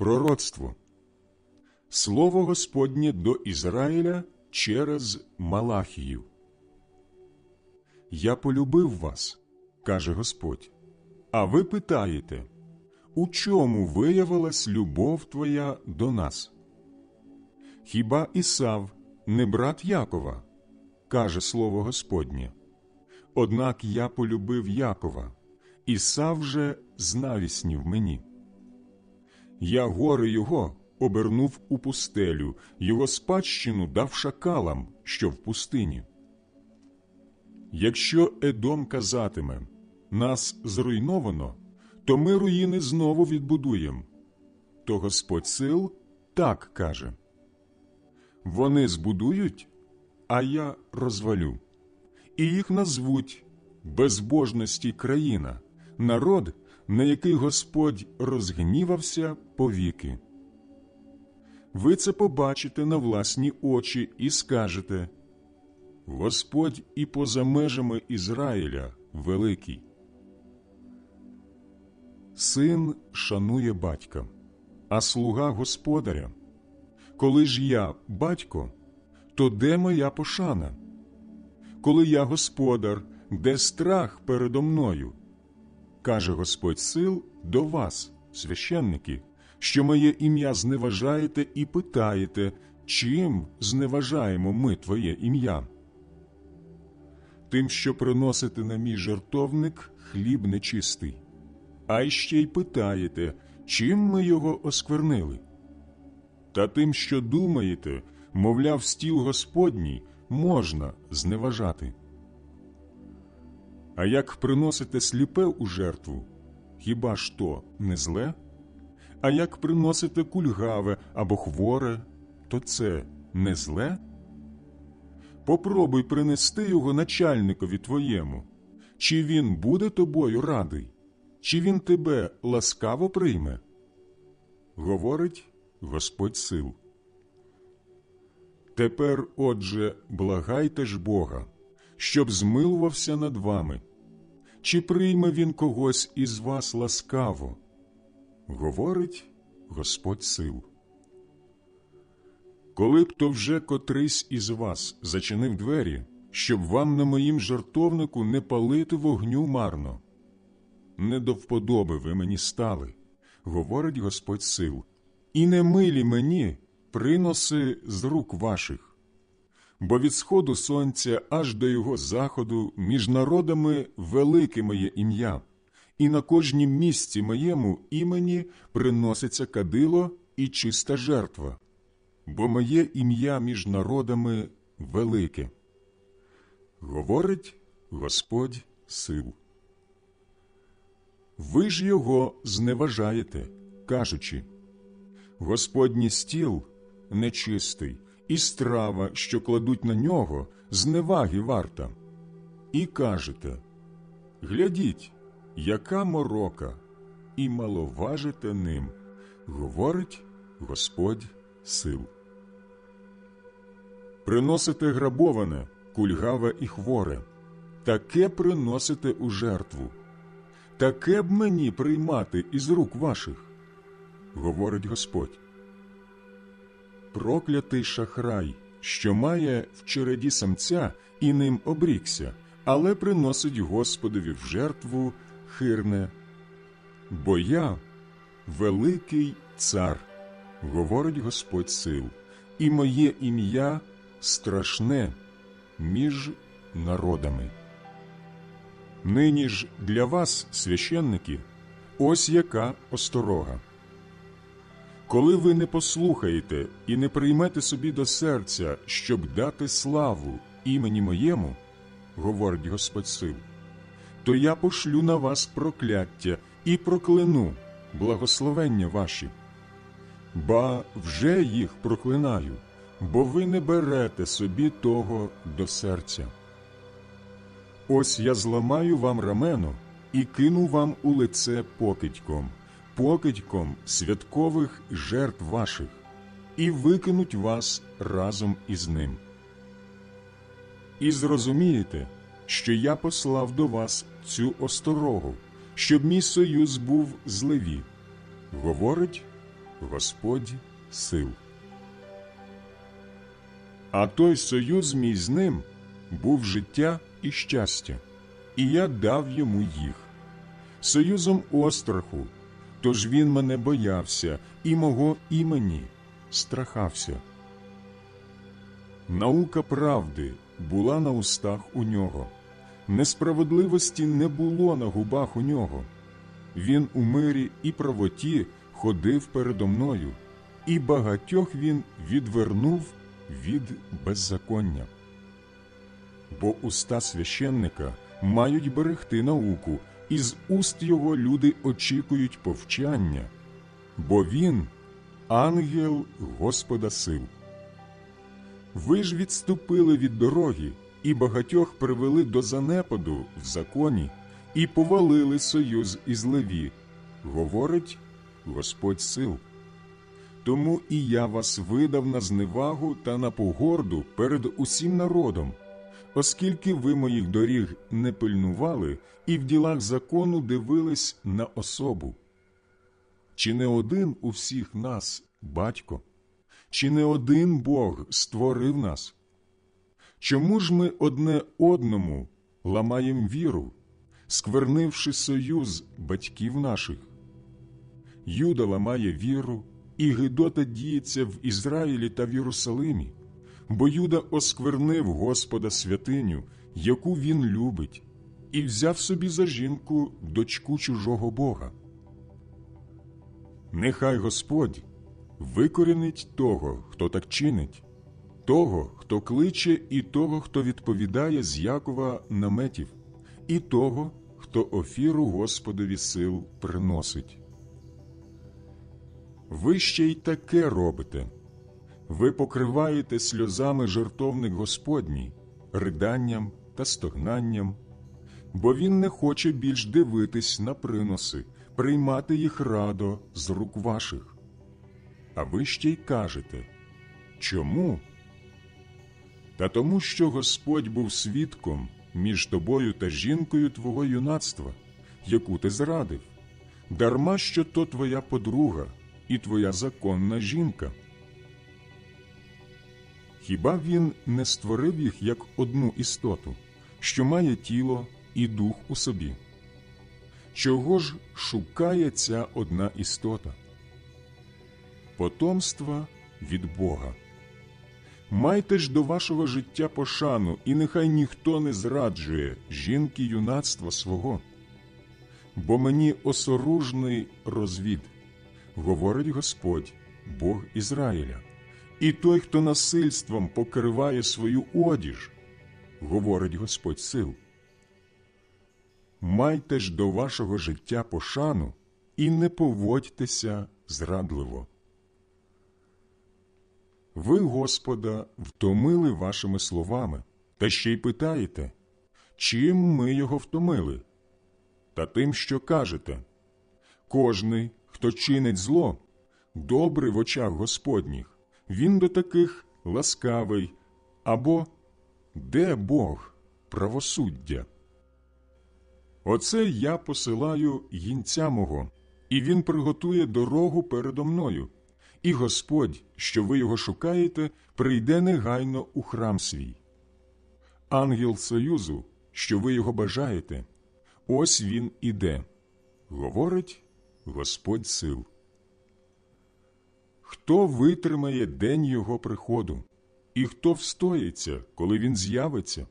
Пророцтво Слово Господнє до Ізраїля через Малахію. Я полюбив вас, каже Господь. А ви питаєте, у чому виявилась любов твоя до нас? Хіба Ісав не брат Якова? каже слово Господнє. Однак я полюбив Якова, Ісав же знавіснів мені. Я гори його обернув у пустелю, його спадщину дав шакалам, що в пустині. Якщо Едом казатиме нас зруйновано, то ми руїни знову відбудуємо. То Господь сил так каже Вони збудують, а я розвалю, і їх назвуть безбожності країна, народ, на який Господь розгнівався повіки. Ви це побачите на власні очі і скажете Господь і поза межами Ізраїля великий. Син шанує батька, а слуга господаря. Коли ж я батько, то де моя пошана? Коли я господар, де страх передо мною? Каже Господь сил до вас, священники, що моє ім'я зневажаєте і питаєте, чим зневажаємо ми Твоє ім'я? Тим, що приносите на мій жертовник хліб нечистий, а ще й питаєте, чим ми його осквернили? Та тим, що думаєте, мовляв, стіл Господній можна зневажати. А як приносите сліпе у жертву, хіба ж то не зле? А як приносите кульгаве або хворе, то це не зле? Попробуй принести його начальникові твоєму, чи він буде тобою радий, чи він тебе ласкаво прийме? Говорить Господь сил. Тепер, отже, благайте ж Бога, щоб змилувався над вами. Чи прийме він когось із вас ласкаво? Говорить Господь сил. Коли б то вже котрийсь із вас зачинив двері, щоб вам на моїм жартовнику не палити вогню марно. Не до вподоби ви мені стали, говорить Господь сил, і не милі мені приноси з рук ваших. Бо від сходу сонця аж до його заходу між народами велике моє ім'я, і на кожнім місці моєму імені приноситься кадило і чиста жертва, бо моє ім'я між народами велике. Говорить Господь сил. Ви ж його зневажаєте, кажучи, Господній стіл нечистий, і страва, що кладуть на нього, зневаги варта. І кажете Глядіть, яка морока, і маловажите ним, говорить Господь сил. Приносите грабоване, кульгаве і хворе, таке приносите у жертву, таке б мені приймати із рук ваших, говорить Господь. Проклятий шахрай, що має в череді самця і ним обрікся, але приносить Господові в жертву хирне. Бо я великий цар, говорить Господь сил, і моє ім'я страшне між народами. Нині ж для вас, священники, ось яка осторога. Коли ви не послухаєте і не приймете собі до серця, щоб дати славу імені моєму, говорить Господь сил, то я пошлю на вас прокляття і прокляну благословення ваші. Ба вже їх проклинаю, бо ви не берете собі того до серця. Ось я зламаю вам рамено і кину вам у лице покидьком, покидьком святкових жертв ваших, і викинуть вас разом із ним. І зрозумієте, що я послав до вас цю осторогу, щоб мій союз був з Леві, говорить Господь сил. А той союз мій з ним був життя і щастя, і я дав йому їх. Союзом остраху, тож він мене боявся і мого імені страхався. Наука правди була на устах у нього, несправедливості не було на губах у нього. Він у мирі і правоті ходив передо мною, і багатьох він відвернув від беззаконня. Бо уста священника мають берегти науку, і з уст його люди очікують повчання, бо він ангел Господа сил. Ви ж відступили від дороги і багатьох привели до занепаду в законі і повалили союз із Леві, говорить Господь сил. Тому і я вас видав на зневагу та на погорду перед усім народом, оскільки ви моїх доріг не пильнували і в ділах закону дивились на особу. Чи не один у всіх нас батько? Чи не один Бог створив нас? Чому ж ми одне одному ламаєм віру, сквернивши союз батьків наших? Юда ламає віру, і Гидота діється в Ізраїлі та в Єрусалимі, бо Юда осквернив Господа святиню, яку він любить, і взяв собі за жінку дочку чужого Бога. Нехай Господь викорінить того, хто так чинить, того, хто кличе, і того, хто відповідає з Якова наметів, і того, хто офіру Господові сил приносить. Ви ще й таке робите. Ви покриваєте сльозами жертовник Господній, риданням та стогнанням, бо він не хоче більш дивитись на приноси, приймати їх радо з рук ваших. А ви ще й кажете чому? Та тому, що Господь був свідком між тобою та жінкою твого юнацтва, яку ти зрадив, дарма що то твоя подруга і твоя законна жінка. Хіба він не створив їх як одну істоту, що має тіло і дух у собі? Чого ж шукає ця одна істота? Потомства від Бога. Майте ж до вашого життя пошану, і нехай ніхто не зраджує жінки юнацтва свого, бо мені осоружний розвід, говорить Господь, Бог Ізраїля, і той, хто насильством покриває свою одіж, говорить Господь сил. Майте ж до вашого життя пошану і не поводьтеся зрадливо. Ви, Господа, втомили вашими словами, та ще й питаєте, чим ми його втомили? Та тим, що кажете кожний, хто чинить зло, добрий в очах Господніх, він до таких ласкавий, або де Бог правосуддя? Оце я посилаю гінця мого, і він приготує дорогу передо мною і Господь, що ви його шукаєте, прийде негайно у храм свій. Ангел Союзу, що ви його бажаєте, ось він іде, говорить Господь сил. Хто витримає день його приходу, і хто встоїться, коли він з'явиться?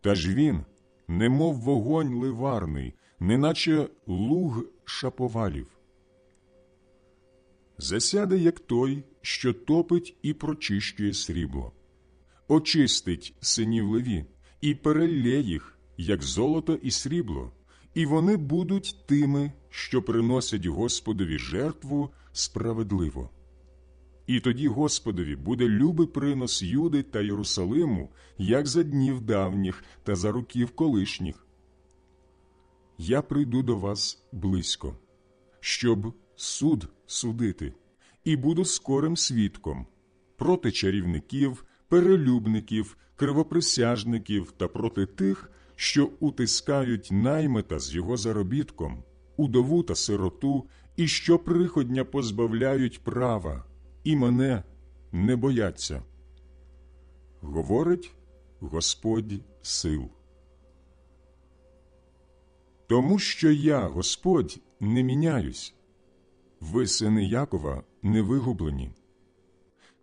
Та ж він, немов вогонь ливарний, неначе луг шаповалів засяде, як той, що топить і прочищує срібло, очистить синів леві і перелє їх, як золото і срібло, і вони будуть тими, що приносять Господові жертву справедливо. І тоді Господові буде любий принос Юди та Єрусалиму, як за днів давніх та за років колишніх. Я прийду до вас близько, щоб суд судити, і буду скорим свідком проти чарівників, перелюбників, кривоприсяжників та проти тих, що утискають наймита з його заробітком, удову та сироту і що приходня позбавляють права, і мене не бояться. Говорить Господь сил. Тому що я, Господь, не міняюсь, ви, сини Якова, не вигублені.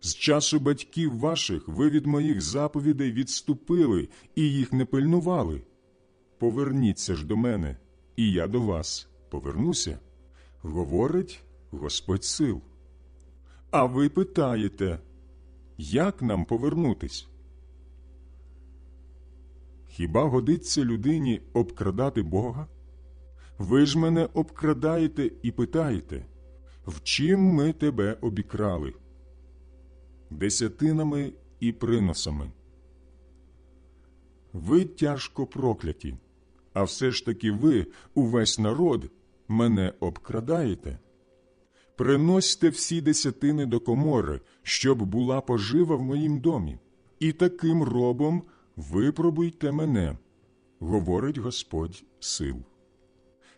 З часу батьків ваших ви від моїх заповідей відступили і їх не пильнували. Поверніться ж до мене, і я до вас повернуся, говорить Господь сил. А ви питаєте, як нам повернутись? Хіба годиться людині обкрадати Бога? Ви ж мене обкрадаєте і питаєте, в чим ми тебе обікрали? Десятинами і приносами. Ви тяжко прокляті, а все ж таки ви, увесь народ, мене обкрадаєте. Приносьте всі десятини до комори, щоб була пожива в моїм домі, і таким робом випробуйте мене, говорить Господь сил.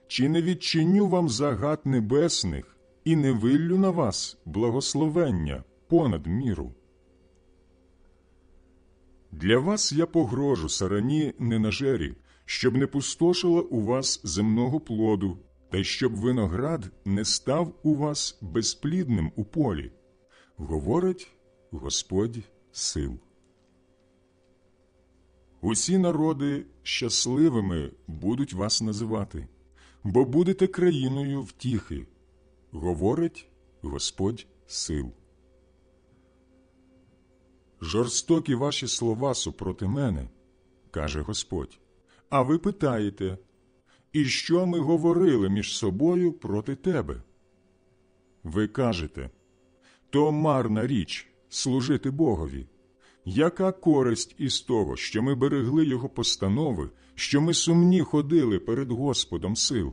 Чи не відчиню вам загад небесних і не виллю на вас благословення понад міру? Для вас я погрожу сарані ненажері, щоб не пустошила у вас земного плоду, та щоб виноград не став у вас безплідним у полі, говорить Господь сил. Усі народи щасливими будуть вас називати, бо будете країною втіхи, говорить Господь сил. Жорстокі ваші слова супроти мене, каже Господь. А ви питаєте, і що ми говорили між собою проти тебе? Ви кажете, то марна річ служити Богові. Яка користь із того, що ми берегли Його постанови, що ми сумні ходили перед Господом сил?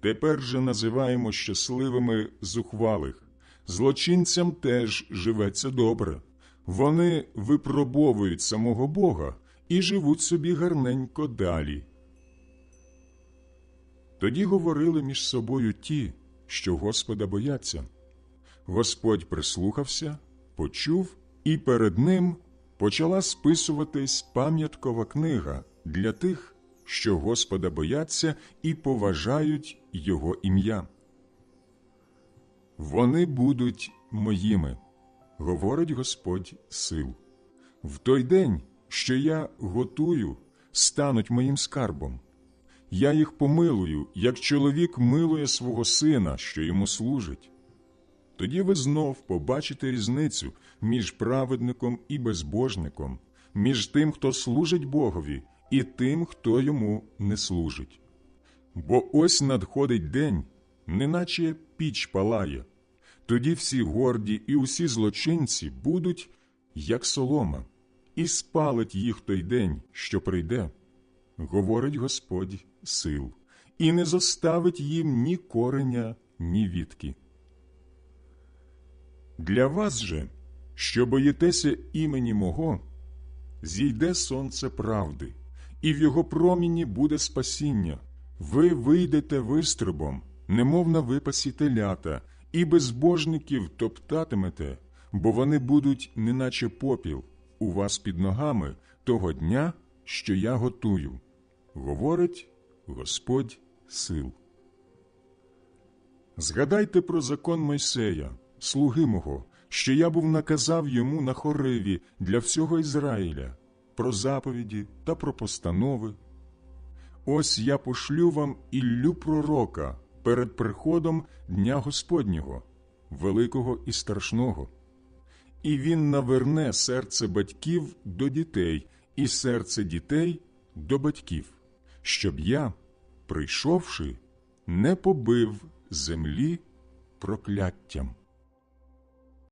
Тепер же називаємо щасливими зухвалих, злочинцям теж живеться добре. Вони випробовують самого Бога і живуть собі гарненько далі. Тоді говорили між собою ті, що Господа бояться. Господь прислухався, почув, і перед ним почала списуватись пам'яткова книга для тих, що Господа бояться і поважають Його ім'я. Вони будуть моїми, говорить Господь сил. В той день, що я готую, стануть моїм скарбом. Я їх помилую, як чоловік милує свого сина, що йому служить. Тоді ви знов побачите різницю між праведником і безбожником, між тим, хто служить Богові, і тим, хто йому не служить. Бо ось надходить день, неначе піч палає, тоді всі горді і усі злочинці будуть, як солома, і спалить їх той день, що прийде, говорить Господь сил, і не зоставить їм ні кореня, ні вітки. Для вас же, що боїтеся імені мого, зійде сонце правди, і в його проміні буде спасіння. Ви вийдете вистрибом, немов на випасі телята, і безбожників топтатимете, бо вони будуть, неначе попіл, у вас під ногами того дня, що я готую, говорить Господь сил. Згадайте про закон Мойсея, слуги мого, що я був наказав йому на хориві для всього Ізраїля, про заповіді та про постанови. Ось я пошлю вам іллю пророка перед приходом Дня Господнього, великого і страшного. І він наверне серце батьків до дітей, і серце дітей до батьків, щоб я, прийшовши, не побив землі прокляттям.